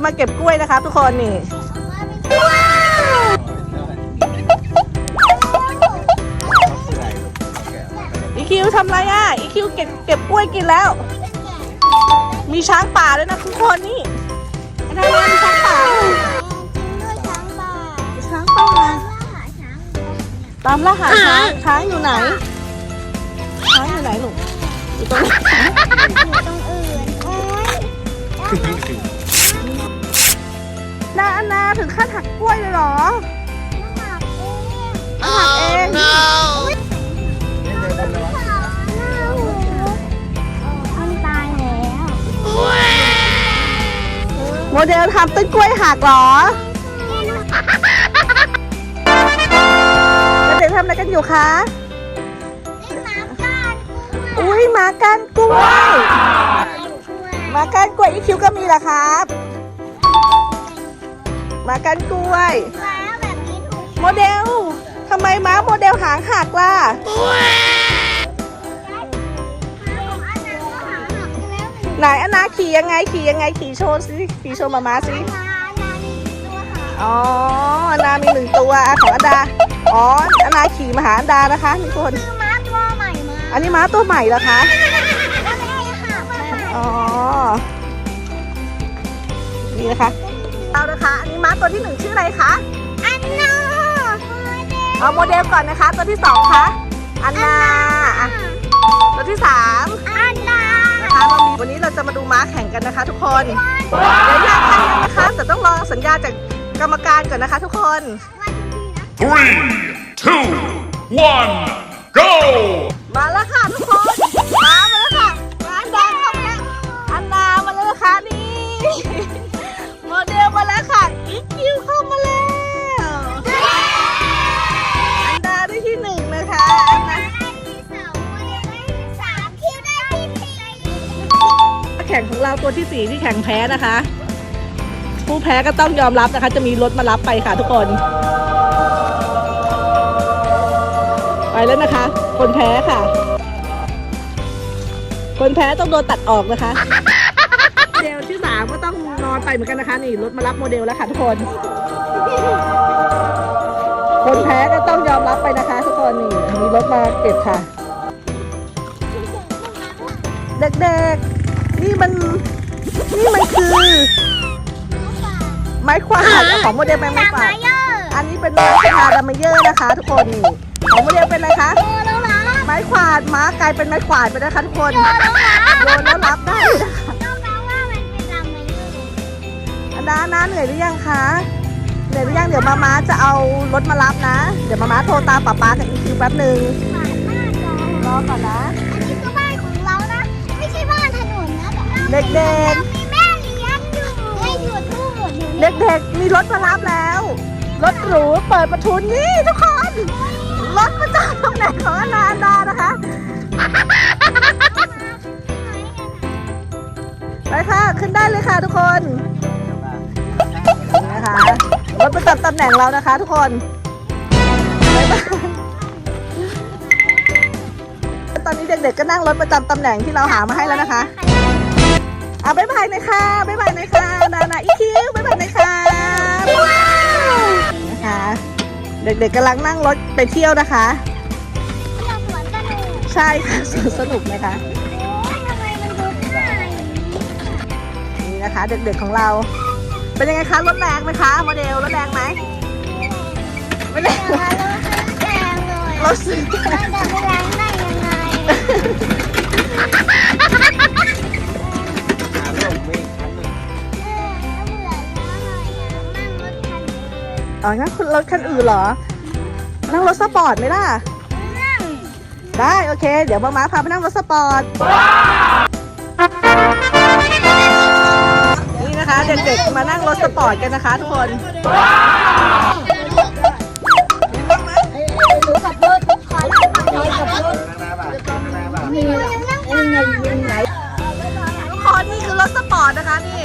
จะมาเก็บกล้วยนะคะ ทุกคนนี่อีคิวทำไรอะอีคิวเก็บเก็บกล้วยกินแล้ว มีช้างป่าด้วยนะทุกคนนี่อะไรนะมีช้างป่าช้างป่าตามล่าหาช้างช้างอยู่ไหนช้างอยู่ไหนลูกอยู่ตรงไหนน นาอันนาถึงขั้นหักกล้วยเลยเหรอหักเองโมเดลทำต้นกล้วยหักเหรอแล้วเด็กทำอะไรกันอยู่คะอุ้ยหมาก้านกล้วยหมาก้านกล้วยอีคิวก็มีเหรอครับ มาก้านกล้วยโมเดลทำไมม้าโมเดลหางหักล่ะ ไหนอันนาขี่ยังไงขี่ยังไงขี่โชว์สิขี่โชว์มาม้าสิ อ๋ออันดามีหนึ่งตัวอะของอันดา อ๋ออันดาขี่มาหาอันดานะคะทุกคน อันนี้ม้าตัวใหม่เหรอคะ อ๋อ นี่นะคะเอา นะคะ อันนี้ม้าตัวที่หนึ่งชื่ออะไรคะเอาโมเดลก่อนนะคะ ตัวที่สองคะอันนาอะตัวที่สามนะคะเรามีวันนี้เราจะมาดูม้าแข่งกันนะคะ ทุกคนเดี๋ยวอยากแข่งกันนะคะแต่ต้องรอสัญญาจากกรรมการก่อนนะคะ ทุกคน Three, two, one, go! มาแล้วค่ะทุกคน แข่งของเราตัวที่สี่ที่แข่งแพ้นะคะ ผู้แพ้ก็ต้องยอมรับนะคะ จะมีรถมารับไปค่ะทุกคน ไปแล้วนะคะ คนแพ้ค่ะ คนแพ้ต้องโดนตัดออกนะคะโมเดลที่สามก็ต้องนอนไปเหมือนกันนะคะ นี่รถมารับโมเดลแล้วค่ะทุกคน คนแพ้ก็ต้องยอมรับไปนะคะ ทุกคนนี่มีรถมาเก็บค่ะ เด็กๆ นี่มัน นี่มันคือ ไม้ขวาดของโมเดลเป็นไม้ขวาดอันนี้เป็นไม้คาดามเยอร์นะคะ ทุกคนนี่ของโมเดลเป็นอะไรคะไม้ขวาดม้ากลายเป็นไม้ขวาดไปนะคะทุกคนโยนแล้วรับได้นะคะอันดาน้าเหนื่อยหรือยังคะเหนื่อยหรือยังเดี๋ยวมาม้าจะเอารถมารับนะ เดี๋ยวมาม้าโทรตามป๊าป๊ากับอีคิวแป๊บหนึ่ง เด็กๆมีแม่เลี้ยงอยู่ให้หยุดพูดเด็กๆ มีรถมารับแล้ว รถหรูเปิดประทุนนี่ทุกคน รถประจำตำแหน่งของอนาอันดานะคะ ไปค่ะ ขึ้นได้เลยค่ะทุกคนนี่นะคะรถประจำตำแหน่งเรานะคะทุกคนบ๊ายบายตอนนี้เด็กๆก็นั่งรถประจำตำแหน่งที่เราหามาให้แล้วนะคะ อะบ๊ายบายหน่อยค่ะบ๊ายบายหน่อยค่ะนานาอีคิวบ๊ายบายหน่อยค่ะว้าวนะคะ เด็กๆกำลังนั่งรถไปเที่ยวนะคะ เที่ยวสวนสนุกใช่ค่ะสวนสนุกนะคะโอ้ยทำไมมันดูง่ายนี่นะคะ เด็กๆของเรา เป็นยังไงคะรถแรงไหมคะโมเดลรถแรงไหมไม่แรงแต่ว่าเราแรงเลยรถสีแดเรางจะไปแรงได้ยัง อยากนั่งรถคันอื่นอ๋องั้นคุณรถคันอื่นเหรอ นั่งรถสปอร์ตไหมล่ะ นั่ง ได้โอเค เดี๋ยวมาม้าพาไปนั่งรถสปอร์ต นี่นะคะ เด็กๆมานั่งรถสปอร์ตกันนะคะทุกคนหนูขับรถขอนั่งขับรถขับรถมียังนั่งฟังยังไงทุกคนนี่คือรถสปอร์ตนะคะนี่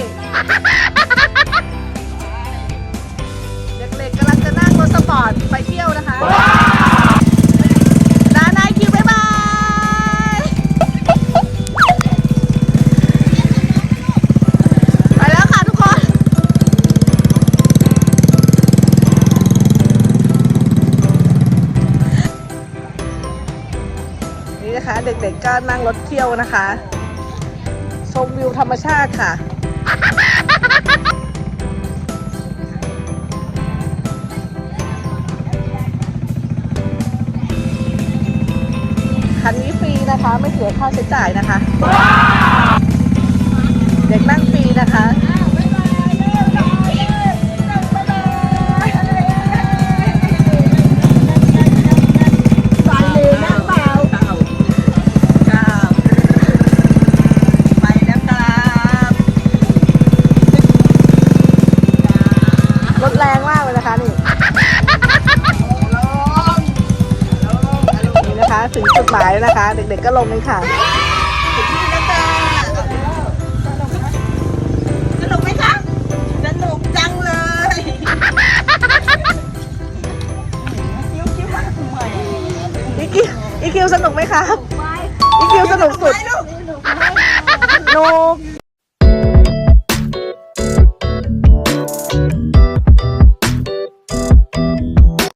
เด็กๆก็นั่งรถเที่ยวนะคะ ชมวิวธรรมชาติค่ะ คันนี้ฟรีนะคะไม่เสียค่าใช้จ่ายนะคะ เด็กนั่งฟรีนะคะ จุดหมายแล้วนะคะ เด็กๆก็ลงเลยค่ะถึงที่แล้วจ้าสนุกไหมคะสนุกจังเลยอีคิวอีคิวสนุกไหมครับอีคิวสนุกสุดสนุก